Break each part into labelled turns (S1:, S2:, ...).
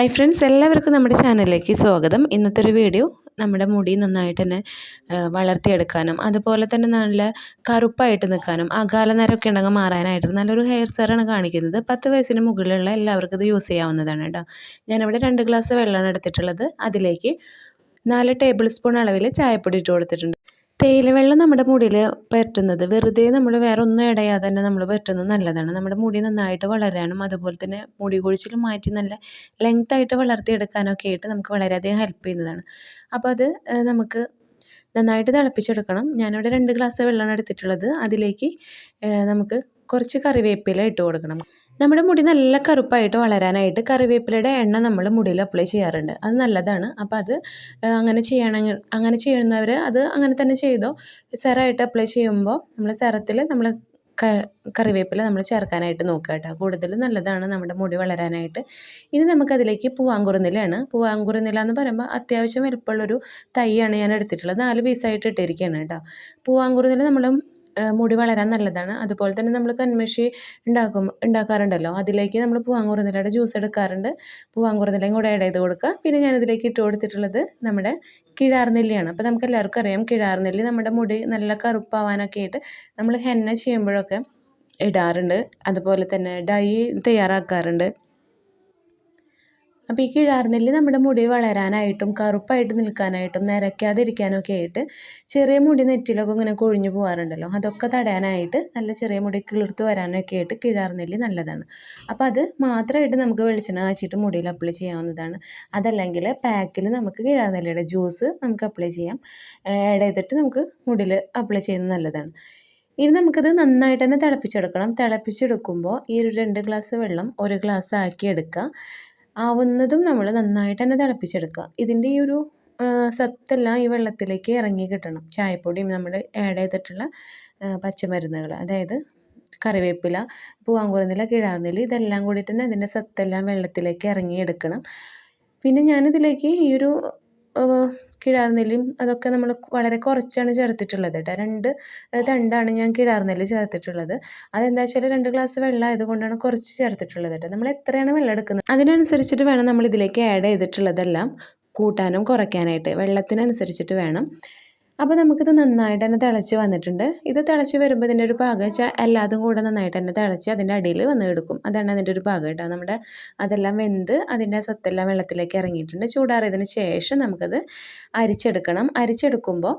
S1: Hi friends എല്ലാവർക്കും നമ്മുടെ ചാനലിലേക്ക് സ്വാഗതം. ഇന്നത്തെ ഒരു വീഡിയോ നമ്മുടെ മുടി നന്നായിട്ട് തന്നെ വളർത്തിയെടുക്കാനും അതുപോലെ തന്നെ നല്ല കറുപ്പായിട്ട് നിൽക്കാനും അകാല നിരമൊക്കെ ഉണ്ടെങ്കിൽ മാറാനായിട്ട് നല്ലൊരു ഹെയർ സെറാണ് കാണിക്കുന്നത്. പത്ത് വയസ്സിന് മുകളിലുള്ള എല്ലാവർക്കും ഇത് യൂസ് ചെയ്യാവുന്നതാണ് കേട്ടോ. ഞാനിവിടെ രണ്ട് ഗ്ലാസ് വെള്ളമാണ് എടുത്തിട്ടുള്ളത്. അതിലേക്ക് നാല് ടേബിൾ സ്പൂൺ അളവിൽ ചായപ്പൊടി ഇട്ട് കൊടുത്തിട്ടുണ്ട്. തേയിലവെള്ളം നമ്മുടെ മുടിയിൽ പറ്റുന്നത് വെറുതെ നമ്മൾ വേറെ ഒന്നും ഇടയാതെ തന്നെ നമ്മൾ പറ്റുന്നത് നല്ലതാണ്. നമ്മുടെ മുടി നന്നായിട്ട് വളരാനും അതുപോലെ തന്നെ മുടി കൊഴിച്ചിൽ മാറ്റി നല്ല ലെങ്ത് ആയിട്ട് വളർത്തിയെടുക്കാനൊക്കെ ആയിട്ട് നമുക്ക് വളരെയധികം ഹെൽപ്പ് ചെയ്യുന്നതാണ്. അപ്പോൾ അത് നമുക്ക് നന്നായിട്ട് തിളപ്പിച്ചെടുക്കണം. ഞാനിവിടെ രണ്ട് ഗ്ലാസ് വെള്ളമാണ് എടുത്തിട്ടുള്ളത്. അതിലേക്ക് നമുക്ക് കുറച്ച് കറിവേപ്പില ഇട്ട് കൊടുക്കണം. നമ്മുടെ മുടി നല്ല കറുപ്പായിട്ട് വളരാനായിട്ട് കറിവേപ്പിലയുടെ എണ്ണ നമ്മൾ മുടിയിൽ അപ്ലൈ ചെയ്യാറുണ്ട്. അത് നല്ലതാണ്. അപ്പോൾ അത് അങ്ങനെ ചെയ്യണമെങ്കിൽ അങ്ങനെ ചെയ്യുന്നവർ അത് അങ്ങനെ തന്നെ ചെയ്തോ? സെറായിട്ട് അപ്ലൈ ചെയ്യുമ്പോൾ നമ്മൾ സെറത്തിൽ നമ്മൾ കറിവേപ്പില നമ്മൾ ചേർക്കാനായിട്ട് നോക്കുക കേട്ടോ. കൂടുതൽ നല്ലതാണ് നമ്മുടെ മുടി വളരാനായിട്ട്. ഇനി നമുക്കതിലേക്ക് പൂവാങ്കുറുന്നിലയാണ് പൂവാങ്കുറുന്നില എന്ന് പറയുമ്പോൾ അത്യാവശ്യം വലുപ്പമുള്ളൊരു തൈയാണ് ഞാൻ എടുത്തിട്ടുള്ളത്. നാല് പീസായിട്ട് ഇട്ടിരിക്കുകയാണ് കേട്ടോ. പൂവാങ്കുറുന്നില നമ്മൾ മുടി വളരാൻ നല്ലതാണ്. അതുപോലെ തന്നെ നമ്മൾ കന്മഷി ഉണ്ടാക്കും ഉണ്ടാക്കാറുണ്ടല്ലോ. അതിലേക്ക് നമ്മൾ പൂവാങ്കുറുന്നിലയുടെ ജ്യൂസ് എടുക്കാറുണ്ട്. പൂവാങ്കുറുന്നിലയും കൂടെ ആഡ് ചെയ്ത് കൊടുക്കുക. പിന്നെ ഞാനിതിലേക്ക് ഇട്ട് കൊടുത്തിട്ടുള്ളത് നമ്മുടെ കിഴാർനെല്ലിയാണ്. അപ്പോൾ നമുക്ക് എല്ലാവർക്കും അറിയാം കിഴാർനെല്ലി നമ്മുടെ മുടി നല്ല കറുപ്പാവാനൊക്കെ ആയിട്ട് നമ്മൾ ഹെന്ന ചെയ്യുമ്പോഴൊക്കെ ഇടാറുണ്ട്. അതുപോലെ തന്നെ ഡൈ തയ്യാറാക്കാറുണ്ട്. അപ്പോൾ ഈ കിഴാർനെല്ലി നമ്മുടെ മുടി വളരാനായിട്ടും കറുപ്പായിട്ട് നിൽക്കാനായിട്ടും നരയ്ക്കാതിരിക്കാനൊക്കെ ആയിട്ട് ചെറിയ മുടി നെറ്റിലൊക്കെ ഇങ്ങനെ കൊഴിഞ്ഞു പോകാറുണ്ടല്ലോ അതൊക്കെ തടയാനായിട്ട് നല്ല ചെറിയ മുടി കിളിർത്ത് വരാനൊക്കെ ആയിട്ട് കിഴാർനെല്ലി നല്ലതാണ്. അപ്പോൾ അത് മാത്രമായിട്ട് നമുക്ക് വെളിച്ചെണ്ണ കാച്ചിട്ട് മുടിയിൽ അപ്ലൈ ചെയ്യാവുന്നതാണ്. അതല്ലെങ്കിൽ പാക്കിൽ നമുക്ക് കിഴാർനെല്ലിയുടെ ജ്യൂസ് നമുക്ക് അപ്ലൈ ചെയ്യാം. ആഡ് ചെയ്തിട്ട് നമുക്ക് മുടിയിൽ അപ്ലൈ ചെയ്യുന്നത് നല്ലതാണ്. ഇനി നമുക്കത് നന്നായിട്ട് തന്നെ തിളപ്പിച്ചെടുക്കണം. തിളപ്പിച്ചെടുക്കുമ്പോൾ ഈ ഒരു രണ്ട് ഗ്ലാസ് വെള്ളം ഒരു ഗ്ലാസ് ആക്കി എടുക്കുക. ആവുന്നതും നമ്മൾ നന്നായിട്ട് തന്നെ തിളപ്പിച്ചെടുക്കുക. ഇതിന്റെ ഈ ഒരു സത്തെല്ലാം ഈ വെള്ളത്തിലേക്ക് ഇറങ്ങി കിട്ടണം. ചായപ്പൊടിയും നമ്മൾ ആഡ് ചെയ്തിട്ടുള്ള പച്ചമരുന്നുകൾ അതായത് കറിവേപ്പില പൂവാങ്കുറുന്നില കിഴാന്നില ഇതെല്ലാം കൂടിയിട്ട് തന്നെ അതിന്റെ സത്തെല്ലാം വെള്ളത്തിലേക്ക് ഇറങ്ങി എടുക്കണം. പിന്നെ ഞാനിതിലേക്ക് ഈ ഒരു കിഴാർനെല്ലിയും അതൊക്കെ നമ്മൾ വളരെ കുറച്ചാണ് ചേർത്തിട്ടുള്ളത് കേട്ടോ രണ്ട് തണ്ടാണ് ഞാൻ കിഴാർനെല്ലി ചേർത്തിട്ടുള്ളത്. അതെന്താ വെച്ചാൽ രണ്ട് ഗ്ലാസ് വെള്ളം ആയതുകൊണ്ടാണ് കുറച്ച് ചേർത്തിട്ടുള്ളത് കേട്ടോ നമ്മൾ എത്രയാണ് വെള്ളം എടുക്കുന്നത്? അതിനനുസരിച്ചിട്ട് വേണം നമ്മൾ ഇതിലേക്ക് ആഡ് ചെയ്തിട്ടുള്ളതെല്ലാം കൂട്ടാനും കുറയ്ക്കാനായിട്ട്. വെള്ളത്തിനനുസരിച്ചിട്ട് വേണം. അപ്പോൾ നമുക്കിത് നന്നായിട്ട് തന്നെ തിളച്ച് വന്നിട്ടുണ്ട്. ഇത് തിളച്ച് വരുമ്പോൾ ഇതിന്റെ ഒരു പാകം വെച്ചാൽ എല്ലാതും കൂടെ നന്നായിട്ട് തന്നെ തിളച്ച് അതിന്റെ അടിയിൽ വന്ന് കിടക്കും. അതാണ് അതിന്റെ ഒരു പാകം കേട്ടോ. നമ്മുടെ അതെല്ലാം വെന്ത് അതിന്റെ സത്തെല്ലാം വെള്ളത്തിലേക്ക് ഇറങ്ങിയിട്ടുണ്ട്. ചൂടാറിയതിന് ശേഷം നമുക്കത് അരിച്ചെടുക്കണം. അരിച്ചെടുക്കുമ്പോൾ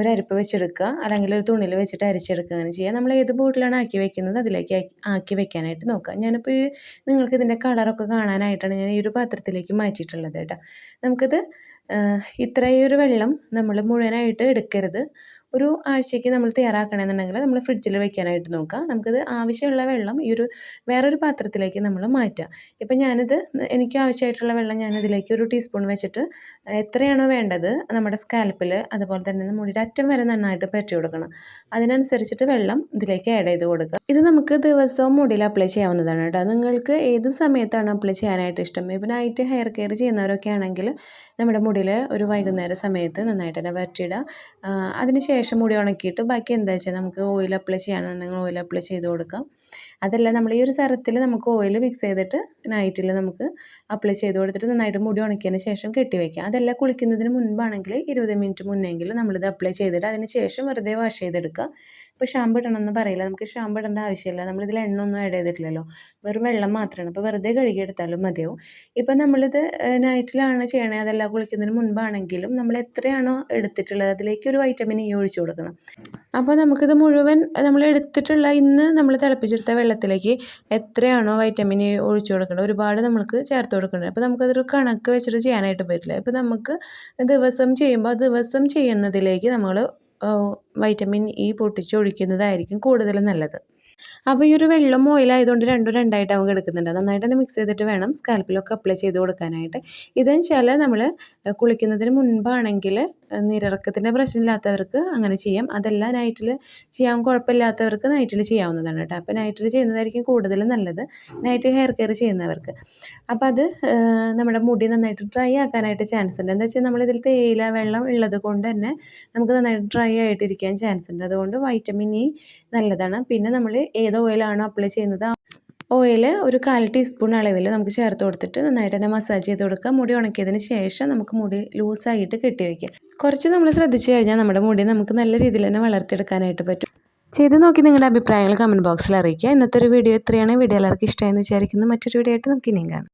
S1: ഒരു അരിപ്പ് വെച്ചെടുക്കുക. അല്ലെങ്കിൽ ഒരു തുണിയിൽ വെച്ചിട്ട് അരിച്ചെടുക്കുക അങ്ങനെ ചെയ്യുക നമ്മൾ ഏത് ബോട്ടിലാണ് ആക്കി വെക്കുന്നത് അതിലേക്ക് ആക്കി വെക്കാനായിട്ട് നോക്കുക ഞാനിപ്പോൾ ഈ നിങ്ങൾക്ക് ഇതിന്റെ കളറൊക്കെ കാണാനായിട്ടാണ് ഞാൻ ഈ ഒരു പാത്രത്തിലേക്ക് മാറ്റിയിട്ടുള്ളത് കേട്ടോ. നമുക്കിത് ഏഹ്, ഇത്രയും ഒരു വെള്ളം നമ്മൾ മുഴുവനായിട്ട് എടുക്കരുത്. ഒരു ആഴ്ചയ്ക്ക് നമ്മൾ തയ്യാറാക്കണമെന്നുണ്ടെങ്കിൽ നമ്മൾ ഫ്രിഡ്ജിൽ വെക്കാനായിട്ട് നോക്കുക. നമുക്കത് ആവശ്യമുള്ള വെള്ളം ഈ ഒരു വേറൊരു പാത്രത്തിലേക്ക് നമ്മൾ മാറ്റുക. ഇപ്പം ഞാനിത് എനിക്ക് ആവശ്യമായിട്ടുള്ള വെള്ളം ഞാനിതിലേക്ക് ഒരു ടീസ്പൂൺ വെച്ചിട്ട് എത്രയാണോ വേണ്ടത് നമ്മുടെ സ്കാൽപ്പിൽ അതുപോലെ തന്നെ മുടിയുടെ അറ്റം വരെ നന്നായിട്ട് പറ്റി കൊടുക്കണം. അതിനനുസരിച്ചിട്ട് വെള്ളം ഇതിലേക്ക് ആഡ് ചെയ്ത് കൊടുക്കുക. ഇത് നമുക്ക് ദിവസവും മുടിയിൽ അപ്ലൈ ചെയ്യാവുന്നതാണ് കേട്ടോ. നിങ്ങൾക്ക് ഏത് സമയത്താണ് അപ്ലൈ ചെയ്യാനായിട്ട് ഇഷ്ടം? ഇപ്പം നൈറ്റ് ഹെയർ കെയർ ചെയ്യുന്നവരൊക്കെ ആണെങ്കിൽ നമ്മുടെ മുടിയിൽ ഒരു വൈകുന്നേര സമയത്ത് നന്നായിട്ട് തന്നെ വരട്ടിയിടുക. അതിന് ശേഷം മുടി ഉണക്കിയിട്ട് ബാക്കി എന്താ വെച്ചാൽ നമുക്ക് ഓയിൽ അപ്ലൈ ചെയ്യാനുണ്ടെങ്കിൽ ഓയിൽ അപ്ലൈ ചെയ്ത് കൊടുക്കാം. അതല്ല നമ്മൾ ഈ ഒരു സരത്തിൽ നമുക്ക് ഓയിൽ മിക്സ് ചെയ്തിട്ട് നൈറ്റിൽ നമുക്ക് അപ്ലൈ ചെയ്ത് കൊടുത്തിട്ട് നന്നായിട്ട് മുടി ഉണക്കിയതിന് ശേഷം കെട്ടി വയ്ക്കാം അതല്ല കുളിക്കുന്നതിന് മുൻപാണെങ്കിൽ ഇരുപത് മിനിറ്റ് മുന്നെങ്കിലും നമ്മളിത് അപ്ലൈ ചെയ്തിട്ട് അതിന് ശേഷം വെറുതെ വാഷ് ചെയ്തെടുക്കുക. ഇപ്പോൾ ഷാമ്പു ഇടണമെന്ന് പറയില്ല. നമുക്ക് ഷാമ്പു ഇടേണ്ട ആവശ്യമില്ല. നമ്മളിതിൽ എണ്ണ ഒന്നും ആഡ് ചെയ്തിട്ടില്ലല്ലോ. വെറും വെള്ളം മാത്രമാണ്. അപ്പോൾ വെറുതെ കഴുകിയെടുത്താലും മതിയാവും. ഇപ്പം നമ്മളിത് നൈറ്റിലാണ് ചെയ്യണേ അതല്ല കുളിക്കുന്നതിന് മുൻപാണെങ്കിലും നമ്മൾ എത്രയാണോ എടുത്തിട്ടുള്ളത് അതിലേക്ക് ഒരു വൈറ്റമിൻ ഇ ഒഴിച്ചു കൊടുക്കണം. അപ്പോൾ നമുക്കിത് മുഴുവൻ നമ്മൾ എടുത്തിട്ടുള്ള ഇന്ന് നമ്മൾ തിളപ്പിച്ചെടുത്ത വെള്ളത്തിലേക്ക് എത്രയാണോ വൈറ്റമിൻ ഒഴിച്ചു കൊടുക്കേണ്ടത് ഒരുപാട് നമുക്ക് ചേർത്ത് കൊടുക്കേണ്ടത്. അപ്പോൾ നമുക്കതൊരു കണക്ക് വെച്ചിട്ട് ചെയ്യാനായിട്ട് പറ്റില്ല. ഇപ്പോൾ നമുക്ക് ദിവസം ചെയ്യുമ്പോൾ ദിവസം ചെയ്യുന്നതിലേക്ക് നമ്മൾ വൈറ്റമിൻ ഇ പൊട്ടിച്ചൊഴിക്കുന്നതായിരിക്കും കൂടുതൽ നല്ലത്. അപ്പോൾ ഈ ഒരു വെള്ളം ഓയിലായതുകൊണ്ട് രണ്ടും രണ്ടായിട്ട് നമുക്ക് എടുക്കുന്നുണ്ട്. നന്നായിട്ട് തന്നെ മിക്സ് ചെയ്തിട്ട് വേണം സ്കാൽപ്പിലൊക്കെ അപ്ലൈ ചെയ്ത് കൊടുക്കാനായിട്ട്. ഇതെന്ന് വെച്ചാൽ നമ്മൾ കുളിക്കുന്നതിന് മുൻപാണെങ്കിൽ നീരിറക്കത്തിന്റെ പ്രശ്നമില്ലാത്തവർക്ക് അങ്ങനെ ചെയ്യാം. അതല്ല നൈറ്റിൽ ചെയ്യാൻ കുഴപ്പമില്ലാത്തവർക്ക് നൈറ്റിൽ ചെയ്യാവുന്നതാണ് കേട്ടോ. അപ്പോൾ നൈറ്റിൽ ചെയ്യുന്നതായിരിക്കും കൂടുതലും നല്ലത്. നൈറ്റ് ഹെയർ കെയർ ചെയ്യുന്നവർക്ക്. അപ്പോൾ അത് നമ്മുടെ മുടി നന്നായിട്ട് ഡ്രൈ ആക്കാനായിട്ട് ചാൻസ് ഉണ്ട്. എന്താ വെച്ചാൽ നമ്മളിതിൽ തേയില വെള്ളം ഉള്ളത് കൊണ്ട് തന്നെ നമുക്ക് നന്നായിട്ട് ഡ്രൈ ആയിട്ടിരിക്കാൻ ചാൻസ് ഉണ്ട്. അതുകൊണ്ട് വൈറ്റമിൻ ഇ നല്ലതാണ്. പിന്നെ നമ്മൾ ഏത് ഓയിലാണോ അപ്ലൈ ചെയ്യുന്നത്? ഓയിൽ ഒരു കാൽ ടീസ്പൂൺ അളവിൽ നമുക്ക് ചേർത്ത് കൊടുത്തിട്ട് നന്നായിട്ട് തന്നെ മസാജ് ചെയ്ത് കൊടുക്കുക. മുടി ഉണക്കിയതിന് ശേഷം നമുക്ക് മുടി ലൂസായിട്ട് കെട്ടി വയ്ക്കുക. കുറച്ച് നമ്മൾ ശ്രദ്ധിച്ചു കഴിഞ്ഞാൽ നമ്മുടെ മുടി നമുക്ക് നല്ല രീതിയിൽ തന്നെ വളർത്തിയെടുക്കാനായിട്ട് പറ്റും. ചെയ്ത് നോക്കി നിങ്ങളുടെ അഭിപ്രായങ്ങൾ കമന്റ് ബോക്സിൽ അറിയിക്കുക. ഇന്നത്തെ ഒരു വീഡിയോ ഇത്രയാണ്. വീഡിയോ എല്ലാവർക്കും ഇഷ്ടമായെന്ന് വിചാരിക്കുന്നു. മറ്റൊരു വീഡിയോ ആയിട്ട് നമുക്ക് ഇനിയും കാണാം.